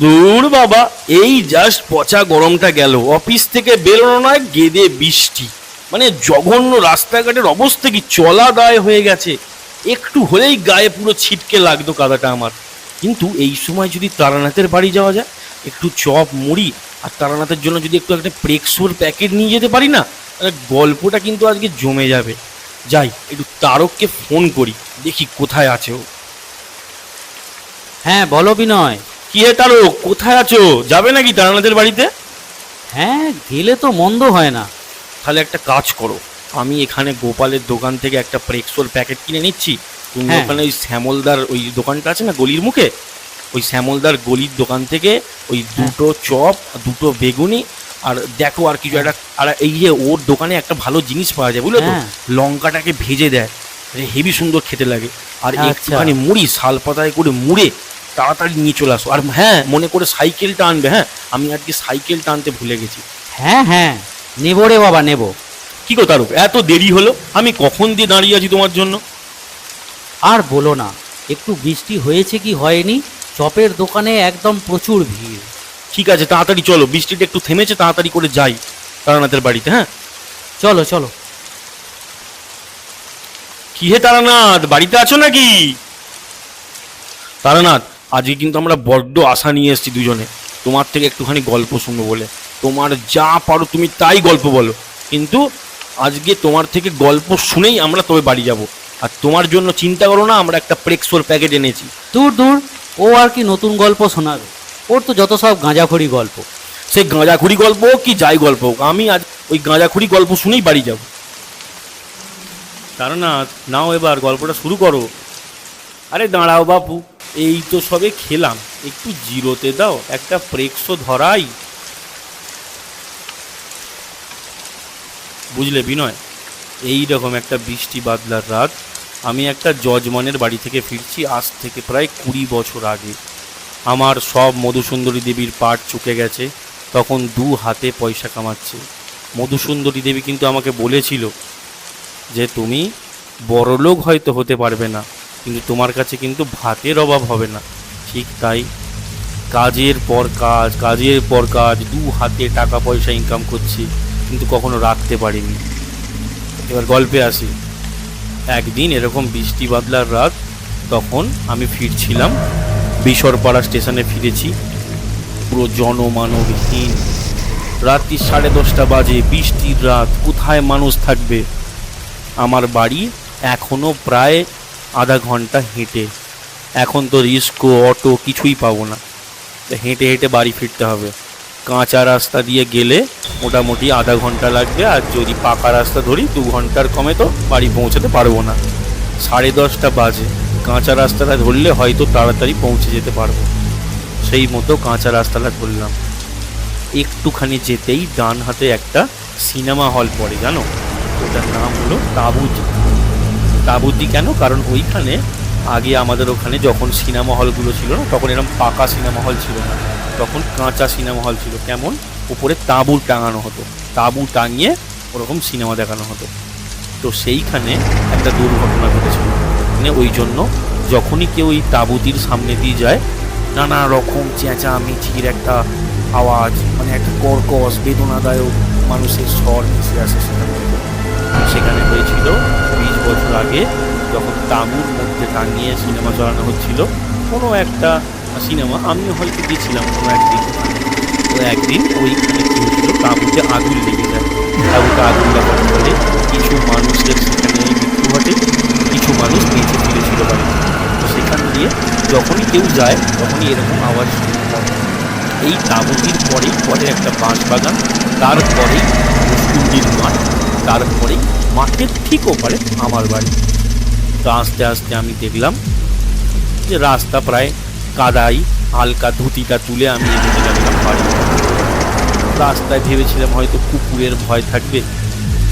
দূর বাবা, এই জাস্ট পচা গরমটা গেল। অফিস থেকে বেরোনো নয়, গেদে বৃষ্টি। মানে জঘন্য রাস্তাঘাটের অবস্থা কি চলা দায় হয়ে গেছে। একটু হলেই গায়ে পুরো ছিটকে লাগতো কাদাটা আমার। কিন্তু এই সময় যদি তারানাথের বাড়ি যাওয়া যায়, একটু চপ, মুড়ি আর তারানাথের জন্য যদি একটু একটা প্রেক্সোর প্যাকেট নিয়ে যেতে পারি না, তাহলে গল্পটা কিন্তু আজকে জমে যাবে। যাই, একটু তারককে ফোন করি, দেখি কোথায় আছে ও। হ্যাঁ বলো বিনয়। কি হে তারক কোথায় আছো? যাবে নাকি তারানাথের বাড়িতে? হ্যাঁ গেলে তো মন্দ হয় না। তাহলে একটা কাজ করো। আমি এখানে গোপালের দোকান থেকে একটা প্রেক্সোর প্যাকেট কিনে নিচ্ছি। তুমি হ্যাঁ। ওখানে ওই শ্যামলদার ওই দোকানটা আছে না গলির মুখে? ওই শ্যামলদার গলির দোকান থেকে ওই দুটো চপ দুটো বেগুনি আর দেখো আর কিছু একটা আর এই যে ওর দোকানে একটা ভালো জিনিস পাওয়া যায় বুঝলো তো? হ্যাঁ। লঙ্কাটাকে ভেজে দেয়। হেভি সুন্দর খেতে লাগে। আর আচ্ছা। একটুখানি মুড়ি শাল পাতায় করে মুড়ে তাড়াতাড়ি নিয়ে চলে আসো। আর হ্যাঁ মনে করে সাইকেলটা আনবে হ্যাঁ? আমি আজকে সাইকেলটা আনতে ভুলে গেছি। হ্যাঁ হ্যাঁ নেব রে বাবা নেব। কি গো তারক এত দেরি হলো? আমি কখন দিয়ে দাঁড়িয়ে আছি তোমার জন্য? আর বলো না একটু বৃষ্টি হয়েছে কি হয়নি? চপের দোকানে একদম প্রচুর ভিড়। ঠিক আছে তাড়াতাড়ি চলো বৃষ্টিটা একটু থেমেছে তাড়াতাড়ি করে যাই তারানাথের বাড়িতে হ্যাঁ? চলো চলো। কি হে তারানাথ বাড়িতে আছো নাকি? তারানাথ আজকে কিন্তু আমরা বড্ড আশা নিয়ে এসেছি দুজনে। তোমার থেকে একটুখানি গল্প শুনব বলে। তোমার যা পারো তুমি তাই গল্প বলো। কিন্তু আজকে তোমার থেকে গল্প শুনেই আমরা তবে বাড়ি যাব। আর তোমার জন্য চিন্তা করো না আমরা একটা প্রেক্সোর প্যাকেট এনেছি। দূর দূর ও আর কি নতুন গল্প শোনাবে। ওর তো যত সব গাঁজাখড়ি গল্প। সে গাঁজাখুরি গল্প হোক কি যাই গল্প হোক আমি আজ ওই গাঁজাখুরি গল্প শুনেই বাড়ি যাব। তারানাথ নাও এবার গল্পটা শুরু করো। আরে দাঁড়াও বাপু। এই তো সবে খেলাম। একটু জিরোতে দাও, একটা প্রেক্সো ধরাই। বুঝলে বিনয়, এই রকম একটা বৃষ্টি বাদলার রাত, আমি একটা যজমানের বাড়ি থেকে ফিরছি আজ থেকে প্রায় কুড়ি বছর আগে। আমার সব মধুসুন্দরী দেবীর পাট চুকে গেছে, তখন দু হাতে পয়সা কামাচ্ছে। মধুসুন্দরী দেবী কিন্তু আমাকে বলেছিল যে তুমি বড়লোক হয়তো হতে পারবে না। কিন্তু তোমার কাছে কিন্তু ভাতের অভাব হবে না। ঠিক তাই কাজের পর কাজ, কাজের পর কাজ, দু হাতে টাকা পয়সা ইনকাম করছি, কিন্তু কখনো রাখতে পারিনি। এবার গল্পে আসি। একদিন এরকম বৃষ্টি বাদলার রাত, তখন আমি ফিরছিলাম বিশরপাড়া স্টেশনে ফিরেছি। পুরো জনমানবহীন। রাত্রি সাড়ে দশটা বাজে, বৃষ্টির রাত, কোথায় মানুষ থাকবে? আমার বাড়ি এখনও প্রায় আধা ঘণ্টা হেঁটে। এখন তো রিস্কো অটো কিছুই পাবো না। হেঁটে হেঁটে বাড়ি ফিরতে হবে। কাঁচা রাস্তা দিয়ে গেলে মোটামুটি আধা ঘণ্টা লাগবে, আর যদি পাকা রাস্তা ধরি, দু ঘণ্টার কমে তো বাড়ি পৌঁছাতে পারব না। সাড়ে দশটা বাজে। কাঁচা রাস্তাটা ধরলে হয়তো তাড়াতাড়ি পৌঁছে যেতে পারব। সেই মতো কাঁচা রাস্তাটা ধরলাম। একটুখানি যেতেই ডান হাতে একটা সিনেমা হল পড়ে, জানো? ওটার নাম হলো তাবুজি। তাবুজি কেন? কারণ ওইখানে আগে আমাদের ওখানে যখন সিনেমা হলগুলো ছিল না, তখন এরকম পাকা সিনেমা হল ছিল না। তখন কাঁচা সিনেমা হল ছিল। কেমন? উপরে তাঁবু টাঙানো হতো। তাঁবু টাঙিয়ে ওরকম সিনেমা দেখানো হতো। তো সেইখানে একটা দুর্ঘটনা ঘটেছিল। মানে ওই জন্য যখনই কেউ ওই তাঁবুতির সামনে দিয়ে যায়, নানা রকম চেঁচামেচির একটা আওয়াজ মানে একটা কর্কশ, বেদনাদায়ক মানুষের স্বর ভেসে আসে সেখান। সেখানে হয়েছিল বছর আগে যখন তাঁবুর মধ্যে টাঙিয়ে সিনেমা চালানো হচ্ছিল, কোনো একটা সিনেমা আমিও হয়তো গেছিলাম কোনো একদিন। তো একদিন ওইখানে কি হচ্ছিল, তাঁবুতে আগুন লেগে যায়। তাঁবুতে আগুন লাগার ফলে কিছু মানুষের সেখানে মৃত্যু ঘটে, কিছু মানুষ বেঁচে ফিরেছিল বাড়িতে। তো সেখান দিয়ে যখনই কেউ যায়, তখনই এরকম আওয়াজ শুনতে এই তাঁবুটির পরেই পরে একটা বাঁশ বাগান তারপরেই মুসকুন্ডির মাঠ তারপরেই মাঠের ঠিক ওপারে আমার বাড়ি। তো আস্তে আস্তে আমি দেখলাম যে রাস্তা প্রায় কাদাই, হালকা ধুতিটা তুলে আমি এগোতে লাগলাম বাড়ি। রাস্তায় ভেবেছিলাম হয়তো কুকুরের ভয় থাকবে।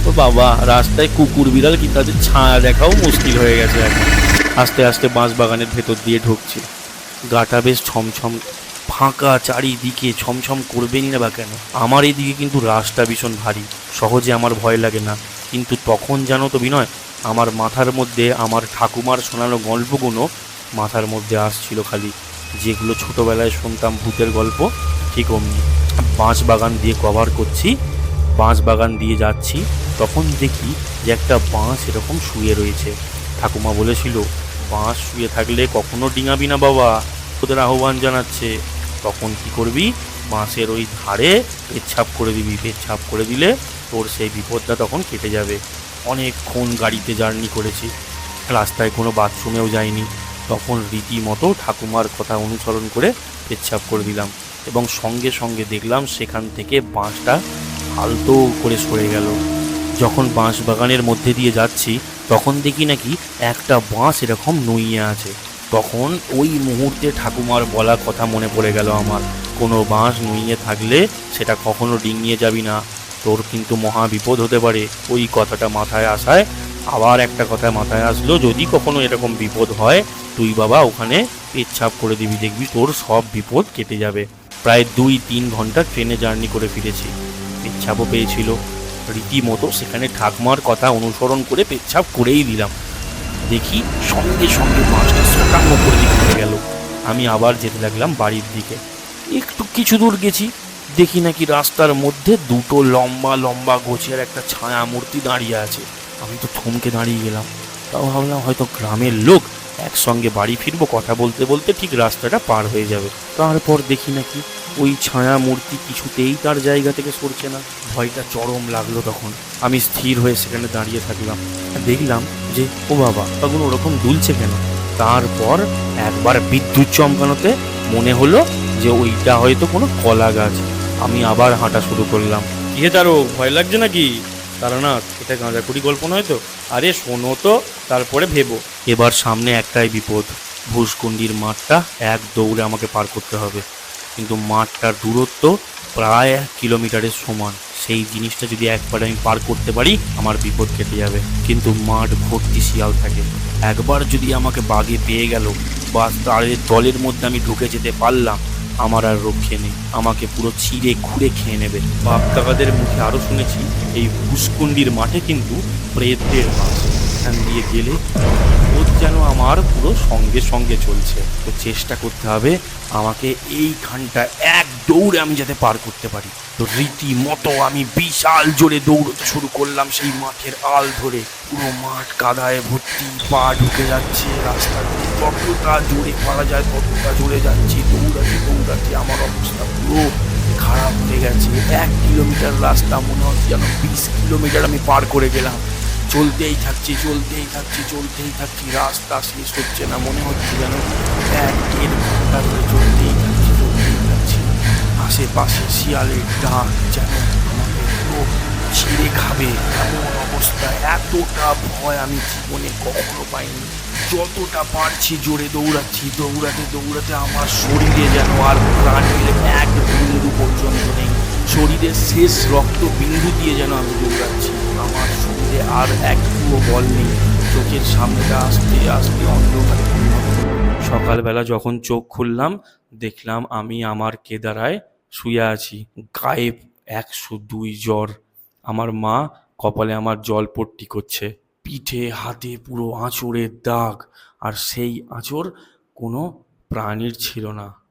তো বাবা, রাস্তায় কুকুর বিড়াল কি তাদের ছায়া দেখাও মুশকিল হয়ে গেছে এখন। আস্তে আস্তে বাঁশ বাগানের ভেতর দিয়ে ঢুকছে। গাটা বেশ ছমছম ফাঁকা চারিদিকে ছমছম করবেনই না বা কেন? আমার এইদিকে কিন্তু রাস্তা ভীষণ ভারী। সহজে আমার ভয় লাগে না। কিন্তু তখন জানো তো বিনয়, আমার মাথার মধ্যে আমার ঠাকুমার শোনানো গল্পগুলো মাথার মধ্যে আসছিল খালি। যেগুলো ছোটবেলায় শুনতাম ভূতের গল্প, ঠিক অমনি। বাঁশ বাগান দিয়ে কভার করছি, বাঁশ বাগান দিয়ে যাচ্ছি, তখন দেখি যে একটা বাঁশ এরকম শুয়ে রয়েছে। ঠাকুমা বলেছিল, বাঁশ শুয়ে থাকলে কখনো ডিঙাবি না বাবা। ওদের আহ্বান জানাচ্ছে। তখন কি করবি? বাঁশের ওই ধারে পেচ্ছাপ করে দিবি, পেচ্ছাপ করে দিলে তোর সেই বিপদটা তখন কেটে যাবে। অনেকক্ষণ গাড়িতে জার্নি করেছি, রাস্তায় কোনো বাথরুমেও যাইনি। তখন রীতিমতো ঠাকুমার কথা অনুসরণ করে পেচ্ছাপ করে দিলাম এবং সঙ্গে সঙ্গে দেখলাম সেখান থেকে বাঁশটা আলতো করে সরে গেল। যখন বাঁশ বাগানের মধ্যে দিয়ে যাচ্ছি, তখন দেখি নাকি একটা বাঁশ এরকম নইয়ে আছে। তখন ওই মুহূর্তে ঠাকুমার বলা কথা মনে পড়ে গেল আমার। কোনো বাঁশ নুইয়ে থাকলে সেটা কখনো ডিঙিয়ে যাবি না। তোর কিন্তু মহা বিপদ হতে পারে। ওই কথাটা মাথায় আসায় আবার একটা কথা মাথায় আসলো, যদি কখনো এরকম বিপদ হয়, তুই বাবা ওখানে পেচ্ছাপ করে দিবি, দেখবি তোর সব বিপদ কেটে যাবে। প্রায় দুই তিন ঘণ্টা ট্রেনে জার্নি করে ফিরেছি। পেচ্ছাপও পেয়েছিল। রীতিমতো সেখানে ঠাকুমার কথা অনুসরণ করে পেচ্ছাপ করেই দিলাম। দেখি সঙ্গে সঙ্গে বাসটা সকাল ওপর দিকে পড়ে গেল। আমি আবার যেতে লাগলাম বাড়ির দিকে। একটু কিছু দূর গেছি, দেখি নাকি রাস্তার মধ্যে দুটো লম্বা লম্বা গোছের একটা ছায়া মূর্তি দাঁড়িয়ে আছে। আমি তো থমকে দাঁড়িয়ে গেলাম, তাও ভাবলাম হয়তো গ্রামের লোক একসঙ্গে বাড়ি ফিরবো, কথা বলতে বলতে ঠিক রাস্তাটা পার হয়ে যাবে। তারপর দেখি নাকি ওই ছায়া মূর্তি কিছুতেই তার জায়গা থেকে সরছে না। ভয়টা চরম লাগল তখন। আমি স্থির হয়ে সেখানে দাঁড়িয়ে থাকলাম। দেখলাম যে, ও বাবা, তখন ওরকম দুলছে কেন? তারপর একবার বিদ্যুৎ চমকানোতে মনে হলো যে, ওইটা হয়তো কোনো কলা গাছ। আমি আবার হাঁটা শুরু করলাম। ইয়ে তারও ভয় লাগছে নাকি? তারা না এটা গাঁজাকুড়ি গল্প নয় তো? আরে শোনো তো, তারপরে ভেবো। এবার সামনে একটাই বিপদ। ভুসকুন্ডির মাঠটা এক দৌড়ে আমাকে পার করতে হবে। কিন্তু মাঠটার দূরত্ব প্রায় এক কিলোমিটারের সমান। সেই জিনিসটা যদি একবার আমি পার করতে পারি, আমার বিপদ কেটে যাবে। কিন্তু মাঠ ভর্তি শিয়াল থাকে। একবার যদি আমাকে বাগে পেয়ে গেল বা তাদের দলের মধ্যে আমি ঢুকে যেতে পারলাম। আমার আর রক্ষে নেই। আমাকে পুরো ছিঁড়ে খুঁড়ে খেয়ে নেবে। বাপ কাকাদের মুখে আরও শুনেছি, এই ভুসকুন্ডির মাঠে কিন্তু প্রেতদের মাছ। এখান দিয়ে গেলে বোধ যেন আমার পুরো সঙ্গে সঙ্গে চলছে। তো চেষ্টা করতে হবে আমাকে এইখানটা এক দৌড়ে আমি যাতে পার করতে পারি। তো রীতিমতো আমি বিশাল জোরে দৌড়তে শুরু করলাম সেই মাঠের আল ধরে। পুরো মাঠ কাদায় ভর্তি, পা ঢুকে যাচ্ছে রাস্তা যতটা জোরে পারা যায় ততটা জোরে যাচ্ছি, দৌড়াতে দৌড়াতে আমার অবস্থা পুরো খারাপ হয়ে গেছে। এক কিলোমিটার রাস্তা মনে হচ্ছে যেন বিশ কিলোমিটার আমি পার করে গেলাম। চলতেই থাকছি চলতেই থাকছি চলতেই থাকছি। রাস্তা শেষ হচ্ছে না, মনে হচ্ছে যেন এক দেড় ঘণ্টা ধরে চলতেই থাকছি চলতেই থাকছি। আশেপাশে শিয়ালের ডাক যেন ছিঁড়ে খাবে। এমন অবস্থা, এতটা ভয় আমি জীবনে কখনো পাইনি। যতটা পারছি জোরে দৌড়াচ্ছি, দৌড়াতে দৌড়াতে আমার শরীরে যেন আর প্রাণের এক বিন্দু পর্যন্ত নেই। শরীরের শেষ রক্ত বিন্দু দিয়ে যেন আমি দৌড়াচ্ছি। আমার শরীরে আর একটুও বল নেই। চোখের সামনেটা আসতে আসতে অন্ধকারে। সকালবেলা যখন চোখ খুললাম, দেখলাম আমি আমার কেদারায় শুয়ে আছি। গায়ে একশো দুই জ্বর। আমার মা কপালে আমার জল পট্টি করছে। পিঠে, হাতে পুরো আঁচড়ের দাগ। আর সেই আঁচড় কোনো প্রাণীর ছিল না।